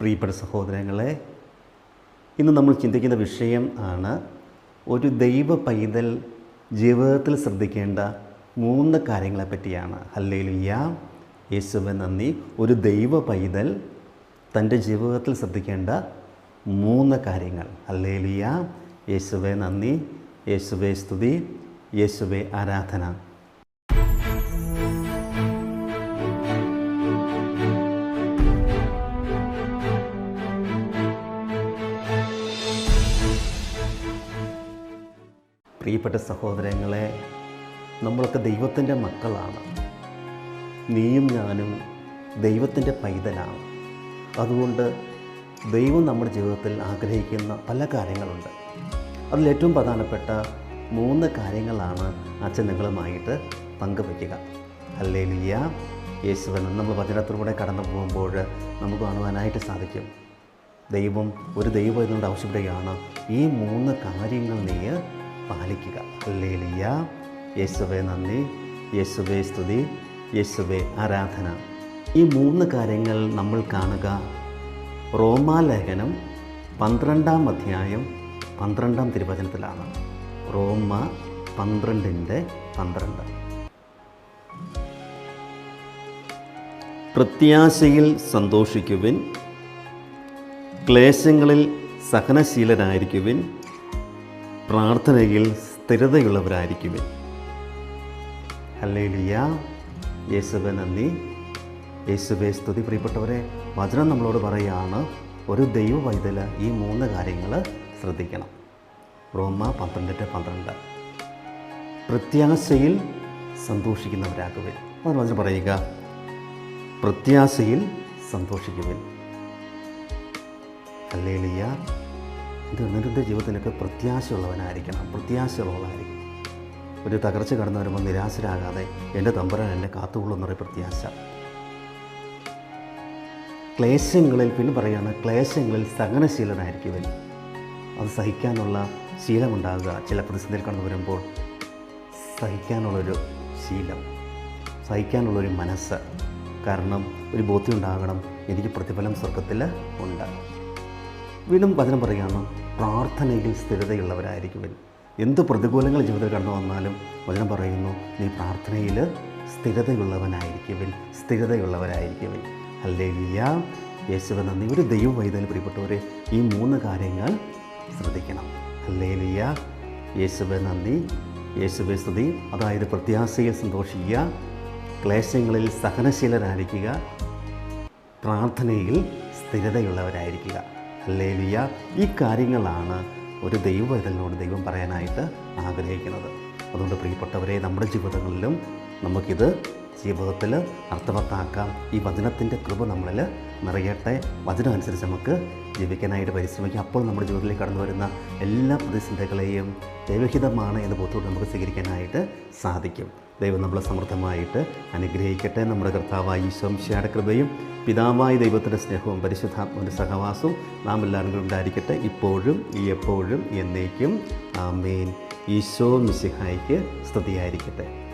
പ്രിയപ്പെട്ട സഹോദരങ്ങളെ ഇന്ന് നമ്മൾ ചിന്തിക്കുന്ന വിഷയം ആണ് ഒരു ദൈവ പൈതൽ ജീവിതത്തിൽ ശ്രദ്ധിക്കേണ്ട മൂന്ന് കാര്യങ്ങളെ പറ്റിയാണ്. ഹല്ലേലുയ്യ യേശുവെ നന്ദി. ഒരു ദൈവ പൈതൽ തന്റെ ജീവിതത്തിൽ ശ്രദ്ധിക്കേണ്ട മൂന്ന് കാര്യങ്ങൾ. ഹല്ലേലുയ്യ യേശുവെ നന്ദി. യേശുവെ സ്തുതി. യേശുവെ ആരാധന. പ്രിയപ്പെട്ട സഹോദരങ്ങളെ നമ്മളൊക്കെ ദൈവത്തിന്റെ മക്കളാണ്. നീയും ഞാനും ദൈവത്തിന്റെ പൈതലാണ്. അതുകൊണ്ട് ദൈവം നമ്മുടെ ജീവിതത്തിൽ ആഗ്രഹിക്കുന്ന പല കാര്യങ്ങളുണ്ട്. അതിലേറ്റവും പ്രധാനപ്പെട്ട മൂന്ന് കാര്യങ്ങളാണ് അച്ഛൻ നിങ്ങളുമായിട്ട് പങ്കുവയ്ക്കുക. അല്ലേലിയ യേശുവൻ നമ്മൾ വചനത്തിലൂടെ കടന്നു പോകുമ്പോൾ നമുക്ക് കാണുവാനായിട്ട് സാധിക്കും. ദൈവം ഒരു ദൈവം എന്നുകൊണ്ട് ആവശ്യപ്പെടുകയാണ് ഈ മൂന്ന് കാര്യങ്ങൾ നീ പാലിക്കുക. അല്ലേലിയ യേശുവെ നന്ദി. യേശുവെ സ്തുതി. യേശുവെ ആരാധന. ഈ മൂന്ന് കാര്യങ്ങൾ നമ്മൾ കാണുക. റോമാലേഖനം പന്ത്രണ്ടാം അധ്യായം പന്ത്രണ്ടാം തിരുവചനത്തിലാണ്. റോമ പന്ത്രണ്ടിന്റെ പന്ത്രണ്ട്. പ്രത്യാശയിൽ സന്തോഷിക്കുവിൻ. ക്ലേശങ്ങളിൽ സഹനശീലരായിരിക്കുവിൻ. പ്രാർത്ഥനയിൽ സ്ഥിരതയുള്ളവരായിരിക്കുമേ ഹല്ലേലിയ. യേശുവെ നന്ദി. യേശുവെ സ്തുതി. പ്രിയപ്പെട്ടവരെ വചനം നമ്മളോട് പറയുകയാണ് ഒരു ദൈവ വൈദ്യല ഈ മൂന്ന് കാര്യങ്ങൾ ശ്രദ്ധിക്കണം. റോമ പന്ത്രണ്ടിന്റെ പന്ത്രണ്ട്. പ്രത്യാശയിൽ സന്തോഷിക്കുന്നവരാകുവിൻ. അതാണ് വചനം പറയുക. പ്രത്യാശയിൽ സന്തോഷിക്കുവിൻ. അല്ലേലിയ നിന്റെ ജീവിതത്തിലൊക്കെ പ്രത്യാശയുള്ളവനായിരിക്കണം പ്രത്യാശയുള്ളവളായിരിക്കണം. ഒരു തകർച്ച കടന്നു വരുമ്പോൾ നിരാശരാകാതെ എന്റെ തമ്പുരാൻ എന്നെ കാത്തുകൊള്ളുന്നൊരു പ്രത്യാശ. ക്ലേശങ്ങളിൽ പിന്നെ പറയുകയാണ് ക്ലേശങ്ങളിൽ സഹനശീലനായിരിക്കുവൻ. അത് സഹിക്കാനുള്ള ശീലമുണ്ടാകുക. ചില പ്രതിസന്ധിയിൽ കടന്നു വരുമ്പോൾ സഹിക്കാനുള്ളൊരു ശീലം സഹിക്കാനുള്ളൊരു മനസ്സ്. കാരണം ഒരു ബോധ്യം ഉണ്ടാകണം. എനിക്ക് പ്രതിഫലം സ്വർഗത്തിൽ ഉണ്ട്. വീണ്ടും വചനം പറയുകയാണ് പ്രാർത്ഥനയിൽ സ്ഥിരതയുള്ളവരായിരിക്കും എന്ത് പ്രതികൂലങ്ങൾ ജീവിതത്തിൽ കടന്നു വന്നാലും വചനം പറയുന്നു നീ പ്രാർത്ഥനയിൽ സ്ഥിരതയുള്ളവനായിരിക്കുവിൻ സ്ഥിരതയുള്ളവരായിരിക്കുവിൻ അല്ലേലിയ യേശുവ നന്ദി ഒരു ദൈവ വൈദ്യന് പ്രിയപ്പെട്ടവരെ ഈ മൂന്ന് കാര്യങ്ങൾ ശ്രദ്ധിക്കണം. അല്ലേലിയ യേശുവ നന്ദി യേശുവെ സ്തുതി. അതായത് പ്രത്യാശയിൽ സന്തോഷിക്കുക ക്ലേശങ്ങളിൽ സഹനശീലരായിരിക്കുക പ്രാർത്ഥനയിൽ സ്ഥിരതയുള്ളവരായിരിക്കുക. അല്ലേലിയ ഈ കാര്യങ്ങളാണ് ഒരു ദൈവവേദനോട് ദൈവം പറയാനായിട്ട് ആഗ്രഹിക്കുന്നത്. അതുകൊണ്ട് പ്രിയപ്പെട്ടവരെ നമ്മുടെ ജീവിതങ്ങളിലും നമുക്കിത് ജീവിതത്തിൽ അർത്ഥവത്താക്കാം. ഈ വചനത്തിന്റെ കൃപ നമ്മളിൽ നിറയട്ടെ. വചനം അനുസരിച്ച് നമുക്ക് ജീവിക്കാനായിട്ട് പരിശ്രമിക്കാം. അപ്പോൾ നമ്മുടെ ജീവിതത്തിലേക്ക് കടന്നു വരുന്ന എല്ലാ പ്രതിസന്ധികളെയും ദൈവഹിതമാണ് എന്ന് ബോധത്തോട് നമുക്ക് സ്വീകരിക്കാനായിട്ട് സാധിക്കും. ദൈവം നമ്മളെ സമൃദ്ധമായിട്ട് അനുഗ്രഹിക്കട്ടെ. നമ്മുടെ കർത്താവായ ഈശോംശയുടെ കൃപയും പിതാവായ ദൈവത്തിന്റെ സ്നേഹവും പരിശുദ്ധാത്മന്റെ സഹവാസവും നാം എല്ലാവരും ഉണ്ടായിരിക്കട്ടെ. ഇപ്പോഴും ഈ എപ്പോഴും എന്നേക്കും. ആമേൻ. ഈശോ മിശിഹായിക്ക് സ്തുതിയായിരിക്കട്ടെ.